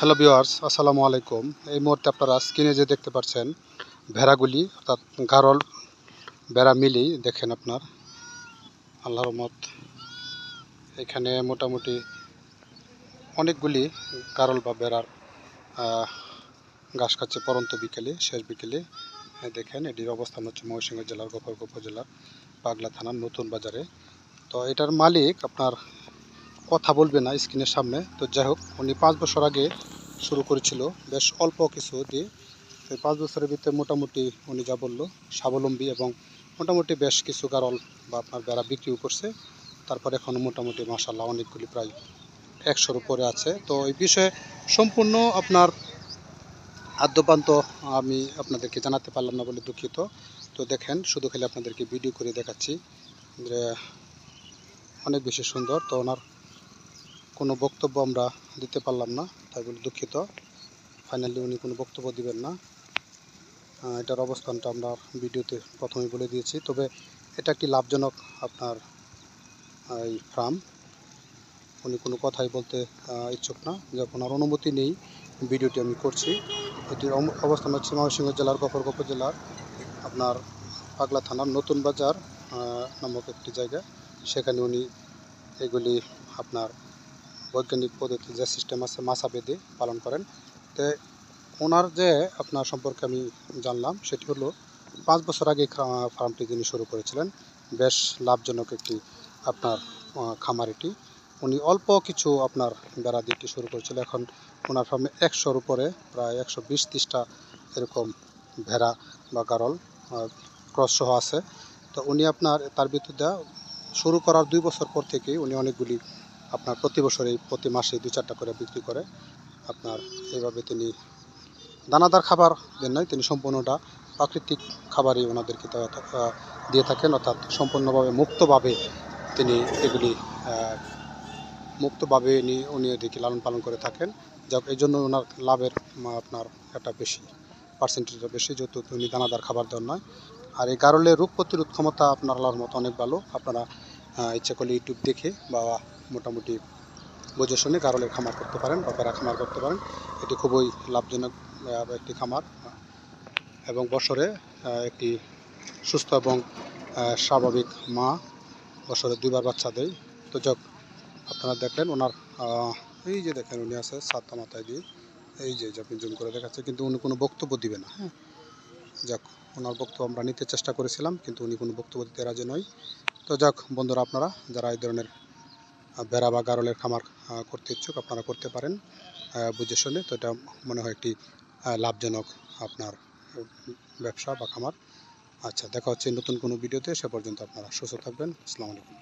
Hello viewers আসসালামু আলাইকুম এই মুহূর্তে আপনারা স্ক্রিনে যে দেখতে পাচ্ছেন, ভেড়াগুলি, অর্থাৎ গারল ভেড়া মিলি, দেখেন আপনার। আল্লাহর রহমত। এখানে মোটামুটি অনেকগুলি গারল বা বেড়ার ঘাস খাচ্ছে পরন্ত বিকেলে, শেষ বিকেলে। দেখেন, এটির অবস্থান হচ্ছে ময়মনসিংহ জেলার, গোপালগঞ্জ উপজেলার, পাগলা থানার নতুন বাজারে। তো এটার মালিক আপনার কথা বলবে না স্ক্রিনের সামনে। তো যাই হোক, উনি পাঁচ বছর আগে শুরু করেছিল। বেশ অল্প কিছু দিয়ে। তো পাঁচ বছরের ভিতরে মোটামুটি উনি যা বলল, স্বাবলম্বী এবং মোটামুটি বেশ কিছু গারল বা আপনার বেড়া বিক্রিও করছে। তারপর এখন মোটামুটি মাসাল্লাহ অনেকগুলি প্রায় একশোর উপরে আছে। তো এই বিষয়ে সম্পূর্ণ আপনার আদ্যপান্ত আমি আপনাদেরকে জানাতে পারলাম না বলে দুঃখিত। তো দেখেন, শুধু খালি আপনাদেরকে ভিডিও করে দেখাচ্ছি যে অনেক বেশি সুন্দর। তো ওনার কোনো বক্তব্য আমরা দিতে পারলাম না, তাই বলে দুঃখিত। ফাইনালি উনি কোনো বক্তব্য দিবেন না। এটার অবস্থানটা আমরা ভিডিওতে প্রথমে বলে দিয়েছি। তবে এটা একটি লাভজনক আপনার এই ফার্ম। উনি কোনো কথাই বলতে ইচ্ছুক না। যখন আর অনুমতি নেই, ভিডিওটি আমি করছি। এটির অবস্থান হচ্ছে ময়মনসিংহ জেলার গফরগঞ্জ জেলার আপনার পাগলা থানার নতুন বাজার নামক একটি জায়গা। সেখানে উনি এগুলি আপনার বৈজ্ঞানিক পদ্ধতি যে সিস্টেম আছে মাছা বেঁধে পালন করেন। তো ওনার যে আপনার সম্পর্কে আমি জানলাম, সেটি হলো পাঁচ বছর আগে ফার্মটি তিনি শুরু করেছিলেন, বেশ লাভজনক একটি আপনার খামার এটি। উনি অল্প কিছু আপনার বেড়া দিয়ে শুরু করেছিল। এখন ওনার ফার্মে একশোর উপরে, প্রায় একশো বিশ ত্রিশটা এরকম ভেড়া বা গারল ক্রস সহ আছে। তো উনি আপনার, তার ভিতরে শুরু করার দুই বছর পর থেকেই উনি অনেকগুলি আপনার প্রতি বছরেই প্রতি মাসে দু চারটা করে বিক্রি করে। আপনার এইভাবে তিনি দানাদার খাবার দেন নাই, তিনি সম্পূর্ণটা প্রাকৃতিক খাবারই ওনাদেরকে দিয়ে থাকেন, অর্থাৎ সম্পূর্ণভাবে মুক্তভাবে তিনি এগুলি মুক্তভাবে উনি এদিকে লালন পালন করে থাকেন। যাক, এই জন্য ওনার লাভের আপনার একটা বেশি পার্সেন্টেজটা বেশি, যেহেতু উনি দানাদার খাবার দেন নয় আর এই গারলের রোগ প্রতিরোধ ক্ষমতা আপনার আল্লাহর মতো অনেক ভালো। আপনারা ইচ্ছা করলে ইউটিউব দেখে বা মোটামুটি বুঝে শুনে গারলের খামার করতে পারেন বা বেড়া খামার করতে পারেন। এটি খুবই লাভজনক একটি খামার। এবং বছরে একটি সুস্থ এবং স্বাভাবিক মা বছরে দুইবার বাচ্চা দেয়। তো যাক, আপনারা দেখলেন ওনার এই যে দেখেন উনি আছে সাতটা মাথায় দিয়ে। এই যে যে আপনি জুম করে দেখাচ্ছে, কিন্তু উনি কোনো বক্তব্য দিবে না হ্যাঁ। যাক, ওনার বক্তব্য আমরা নিতে চেষ্টা করেছিলাম, কিন্তু উনি কোনো বক্তব্য দিতে রাজি নয়। তো যাক, বন্ধুরা, আপনারা যারা এই ধরনের ভেড়া বা গারলের খামার করতে ইচ্ছুক, আপনারা করতে পারেন বুঝে শুনে। তো এটা মনে হয় একটি লাভজনক আপনার ব্যবসা বা খামার। আচ্ছা দেখা হচ্ছে নতুন কোনো ভিডিওতে। সে পর্যন্ত আপনারা সুস্থ থাকবেন। আসসালামু আলাইকুম।